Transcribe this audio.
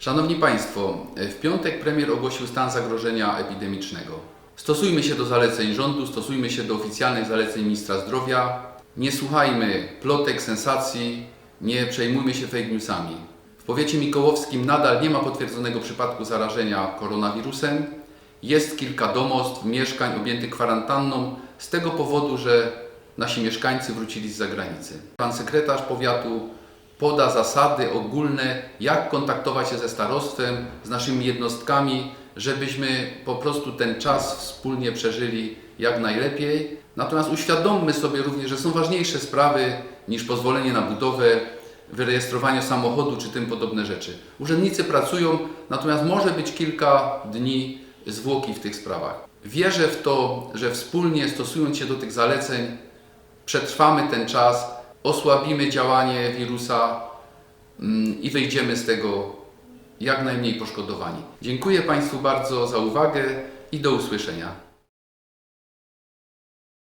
Szanowni Państwo, w piątek premier ogłosił stan zagrożenia epidemicznego. Stosujmy się do zaleceń rządu, stosujmy się do oficjalnych zaleceń ministra zdrowia. Nie słuchajmy plotek, sensacji, nie przejmujmy się fake newsami. W powiecie mikołowskim nadal nie ma potwierdzonego przypadku zarażenia koronawirusem. Jest kilka domostw, mieszkań objętych kwarantanną z tego powodu, że nasi mieszkańcy wrócili z zagranicy. Pan sekretarz powiatu poda zasady ogólne, jak kontaktować się ze starostwem, z naszymi jednostkami, żebyśmy po prostu ten czas wspólnie przeżyli jak najlepiej. Natomiast uświadommy sobie również, że są ważniejsze sprawy niż pozwolenie na budowę, wyrejestrowanie samochodu czy tym podobne rzeczy. Urzędnicy pracują, natomiast może być kilka dni zwłoki w tych sprawach. Wierzę w to, że wspólnie stosując się do tych zaleceń, przetrwamy ten czas, osłabimy działanie wirusa mm, i wyjdziemy z tego jak najmniej poszkodowani. Dziękuję Państwu bardzo za uwagę i do usłyszenia.